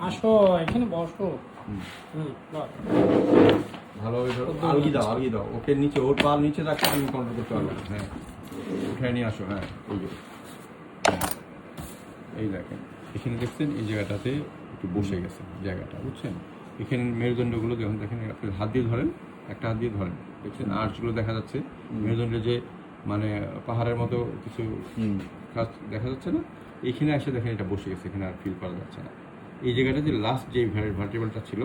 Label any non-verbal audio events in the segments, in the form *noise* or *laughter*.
আসো এখানে বসো। ভালোভাবে ধরো। আলগি দাও আলগি দাও। ওকে নিচে ওর পা নিচে রাখতে তুমি কন্ট্রোল করতে পারবে হ্যাঁ। উঠে নিয়ে আসো হ্যাঁ। এই যে। হ্যাঁ। এই দেখেন এখানে দেখছেন এই জায়গাটাতে একটু বসে গেছে জায়গাটা বুঝছেন? এখানে মেরুদণ্ডগুলো যখন দেখেন আপনি হাত দিয়ে ধরেন একটা হাত দিয়ে ধরেন। দেখছেন? আর্চগুলো দেখা যাচ্ছে। মেরুদণ্ডে যে মানে পাহাড়ের মতো কিছু কাজ দেখা যাচ্ছে না। এখানে এসে দেখেন এটা বসে গেছে এখানে আর ফিল করা যাচ্ছে না। এই জায়গাটা যে লাস্ট যে ভার্টিবলটা ছিল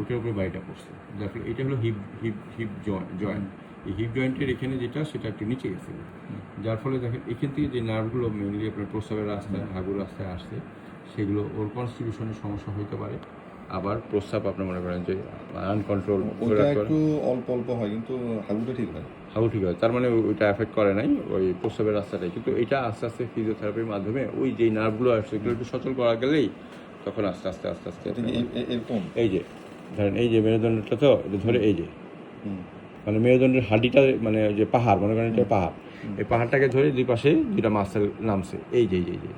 ওটার উপরে বাড়িটা পড়ছে। যার ফলে এটা হলো হিপ হিপ হিপ জয়েন্ট এই হিপ জয়েন্টের এখানে যেটা সেটা একটু নিচে গেছে। যার ফলে দেখেন এখান থেকে যে নার্ভগুলো মেনলি আপনার প্রস্রাবের রাস্তায় হাগুর রাস্তায় আসছে সেগুলো ওর কনস্টিটিউশনের সমস্যা হতে পারে। আবার প্রস্রাব আপনার মনে করেন যে আনকন্ট্রোল ওটা একটু অল্প অল্প হয় কিন্তু হাগুটা ঠিক হয়। হাউ ঠিক হয়। তার মানে ওইটা এফেক্ট করে নাই ওই প্রস্রাবের রাস্তাটাই। কিন্তু এটা আস্তে আস্তে ফিজিওথেরাপির মাধ্যমে ওই যে নার্ভগুলো আসছে এগুলো একটু সচল করা গেলেই তখন আস্তে আস্তে আস্তে আস্তে এরকম? এই যে ধরেন এই যে মেরুদণ্ডটা তো এটা ধরে এই যে। মানে মেরুদণ্ডের হাড্ডিটা মানে যে পাহাড় মনে করেন এটা পাহাড়। এই পাহাড়টাকে ধরে দুই পাশে দুইটা মাসেল নামছে। এই যে এই যে এই যে।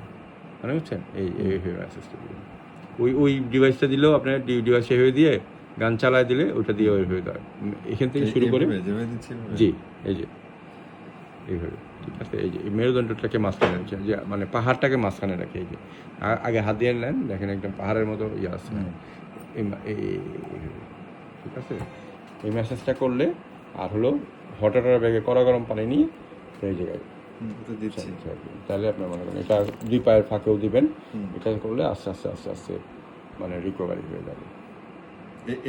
মানে বুঝছেন এই এই হয়ে দিয়ে। ওই ওই ডিভাইসটা দিলেও আপনার ডিভাইস হয়ে দিয়ে গান চালায় দিলে ওটা দিয়ে ওই হয়ে দেয় এখান থেকে শুরু করে? জি এই যে। এইভাবে ঠিক আছে? এই যে মেরুদণ্ডটাকে মাঝখানে রেখে যে মানে পাহাড়টাকে মাঝখানে রাখে এই যে। আগে হাত দিয়ে নেন দেখেন একদম পাহাড়ের মতো ইয়ে এই ঠিক আছে? এই ম্যাসেজটা করলে আর হলো হটাটার ব্যাগে কড়া গরম পানি নিয়ে এই জায়গায় তাহলে আপনার মনে করেন এটা দুই পায়ের ফাঁকেও দিবেন এটা করলে আস্তে আস্তে আস্তে আস্তে মানে রিকভারি হয়ে যাবে।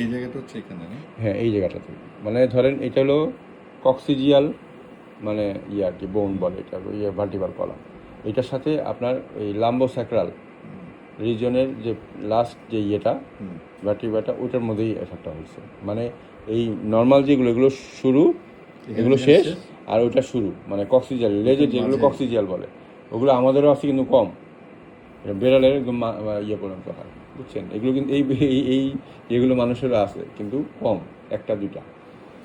এই জায়গাটা হচ্ছে এখানে হ্যাঁ এই জায়গাটাতে। মানে ধরেন এটা হলো কক্সিজিয়াল মানে ইয়ে আর কি বোন বলে এটা ইয়ে ভার্টিবাল কলাম এটার সাথে আপনার এই লাম্বো স্যাক্রাল রিজনের যে লাস্ট যে ইয়েটা। ভার্টিবাটা ওইটার মধ্যেই এফেক্টটা হয়েছে। মানে এই নর্মাল যেগুলো এগুলো শুরু এগুলো শেষ? আর ওইটা শুরু মানে কক্সিজিয়াল লেজের যেগুলো কক্সিজিয়াল বলে ওগুলো আমাদেরও আছে কিন্তু কম। বেড়ালের ইয়ে পর্যন্ত হয় বুঝছেন? এগুলো কিন্তু এই এই যেগুলো মানুষেরও আছে কিন্তু কম একটা দুটা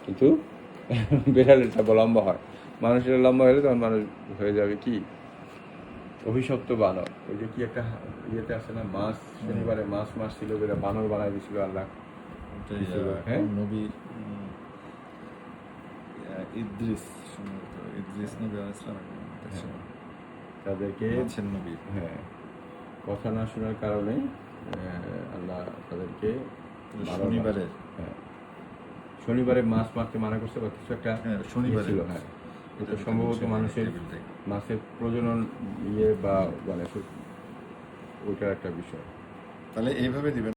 কিন্তু *laughs* বেড়ালেরটা লম্বা হয়। মানুষের লম্বা হলে তখন মানুষ হয়ে যাবে কি? অভিশপ্ত বানর। ওই যে কি একটা ইয়েতে আছে না মাছ শনিবারে মাছ মাছ ছিল যেটা বানর বানায় দিয়েছিল আল্লাহ। হ্যাঁ? নবী উম, আহ, ইদ্রিস সম্ভবত ইদ্রিস নবী আলাইহিস সালাম তাদেরকে মাছের নবী হ্যাঁ। কথা না শোনার কারণে আল্লাহ তাদেরকে বারো শনিবারে হ্যাঁ। শনিবারে মাছ মারতে মানা করছে বা কিছু একটা হ্যাঁ, শনিবারে। ছিল হ্যাঁ। এটা সম্ভবত মানুষের। মাছের প্রজনন ইয়ে বা মানে ওইটার একটা বিষয়। তাহলে এইভাবে দিবেন।